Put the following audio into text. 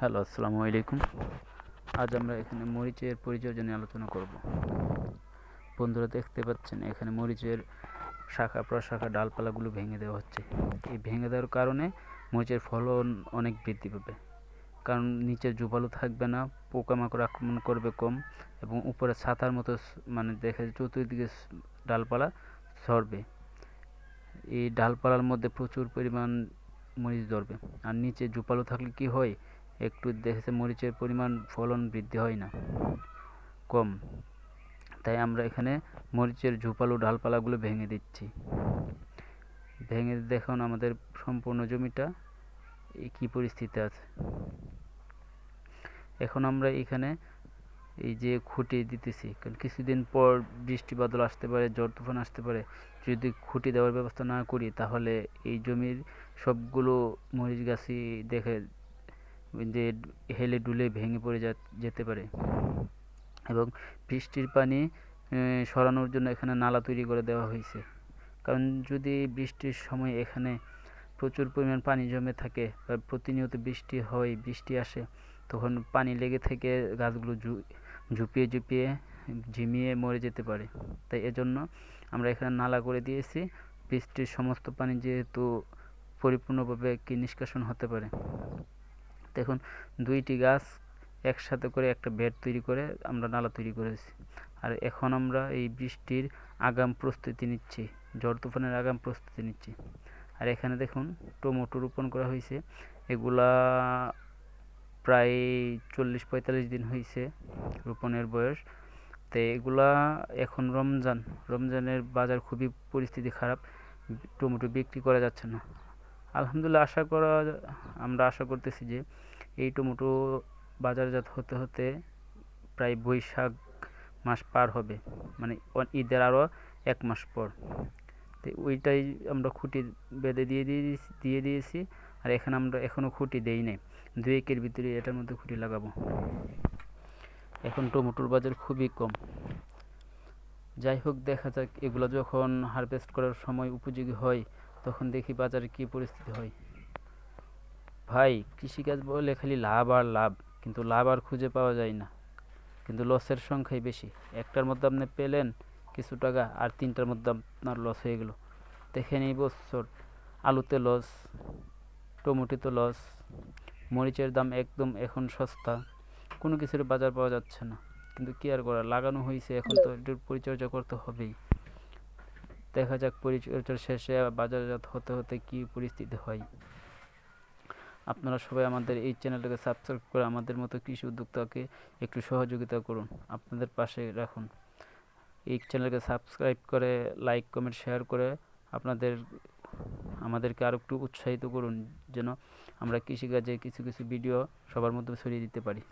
Hello, আসসালামু আলাইকুম। আজ আমরা এখানে মরিচের পরিচর্যা নিয়ে আলোচনা করব। বন্ধুরা দেখতে পাচ্ছেন, এখানে মরিচের শাখা, প্রশাখা, ডালপালাগুলো ভেঙে দেওয়া হচ্ছে। এই ভেঙে দেওয়ার কারণে মরিচের ফলন অনেক বৃদ্ধি পাবে। কারণ নিচে জোপালো থাকবে না, পোকামাকড় আক্রমণ করবে কম এবং উপরে ছাতার মতো মানে দেখা দেখে চতুর্দিকে ডালপালা ছড়বে এই ডালপালার মধ্যে প্রচুর পরিমাণ মরিচ ধরবে। আর নিচে জোপালো থাকলে কি হয় একটু দেখেছে, মরিচের পরিমাণ ফলন বৃদ্ধি হয় না, কম। তাই আমরা এখানে মরিচের ঝোপালো ডালপালাগুলো ভেঙে দিচ্ছি। ভেঙে দেখুন আমাদের সম্পূর্ণ জমিটা কী পরিস্থিতি আছে? এখন আমরা এখানে এই যে খুঁটি দিতেছি, কারণ কিছুদিন পর বৃষ্টি বাদল আসতে পারে, ঝড় তুফান আসতে পারে। যদি খুঁটি দেওয়ার ব্যবস্থা না করি, তাহলে এই জমির সবগুলো মরিচ গাছই দেখে যে হেলে ডুলে ভেঙে পড়ে যেতে পারে। এবং বৃষ্টির পানি সরানোর জন্য এখানে নালা তৈরি করে দেওয়া হয়েছে। কারণ যদি বৃষ্টির সময় এখানে প্রচুর পরিমাণ পানি জমে থাকে বা প্রতিনিয়ত বৃষ্টি হয়, বৃষ্টি আসে, তখন পানি লেগে থেকে গাছগুলো ঝুপিয়ে ঝুপিয়ে ঝিমিয়ে মরে যেতে পারে। তাই এজন্য আমরা এখানে নালা করে দিয়েছি। বৃষ্টির সমস্ত পানি যেহেতু পরিপূর্ণভাবে কি নিষ্কাশন হতে পারে। দেখুন, দুইটি গাছ একসাথে করে একটা বেড তৈরি করে আমরা নালা তৈরি করেছি। আর এখন আমরা এই বৃষ্টির আগাম প্রস্তুতি নিচ্ছি, ঝড় তুফানের আগাম প্রস্তুতি নিচ্ছি। আর এখানে দেখুন, টমেটো রোপণ করা হয়েছে। এগুলা প্রায় চল্লিশ পঁয়তাল্লিশ দিন হয়েছে রোপণের বয়স। তো এগুলা এখন রমজান। রমজানের বাজার খুবই পরিস্থিতি খারাপ। টমেটো বিক্রি করা যাচ্ছে না। আলহামদুলিল্লাহ আশা করা আমরা আশা করতেছি যে এই টমেটো বাজারজাত হতে হতে প্রায় বৈশাখ মাস পার হবে। মানে ঈদের আরও এক মাস পর। তো ওইটাই আমরা খুঁটি বেঁধে দিয়ে দিয়ে দিয়ে দিয়েছি। আর এখানে আমরা এখনও খুঁটি দেই নাই। দু একের ভিতরে এটার মধ্যে খুঁটি লাগাবো। এখন টমেটোর বাজার খুবই কম। যাই হোক, দেখা যাক এগুলো যখন হারভেস্ট করার সময় উপযোগী হয় তখন দেখি বাজারে কী পরিস্থিতি হয়। ভাই, কৃষিকাজ বলে খালি লাভ আর লাভ, কিন্তু লাভ আর খুঁজে পাওয়া যায় না। কিন্তু লসের সংখ্যাই বেশি। একটার মধ্যে আপনি পেলেন কিছু টাকা আর তিনটার মধ্যে আপনার লস হয়ে গেল। দেখেন এই বছর আলুতে লস, টমেটোতে লস, মরিচের দাম একদম এখন সস্তা, কোনো কিছুর বাজার পাওয়া যাচ্ছে না। কিন্তু কি আর করা, লাগানো হয়েছে, এখন তো এটার পরিচর্যা করতে হবেই। দেখা যাক পরিচর্যার শেষে বাজারজাত হতে হতে কি পরিস্থিতি হয়। আপনারা সবাই আমাদের এই চ্যানেলটাকে সাবস্ক্রাইব করে আমাদের মতো কৃষি উদ্যোক্তাকে একটু সহযোগিতা করুন, আপনাদের পাশে রাখুন। এই চ্যানেলকে সাবস্ক্রাইব করে লাইক কমেন্ট শেয়ার করে আপনাদের, আমাদেরকে আরও একটু উৎসাহিত করুন, যেন আমরা কৃষিকাজে কিছু কিছু ভিডিও সবার মধ্যে ছড়িয়ে দিতে পারি।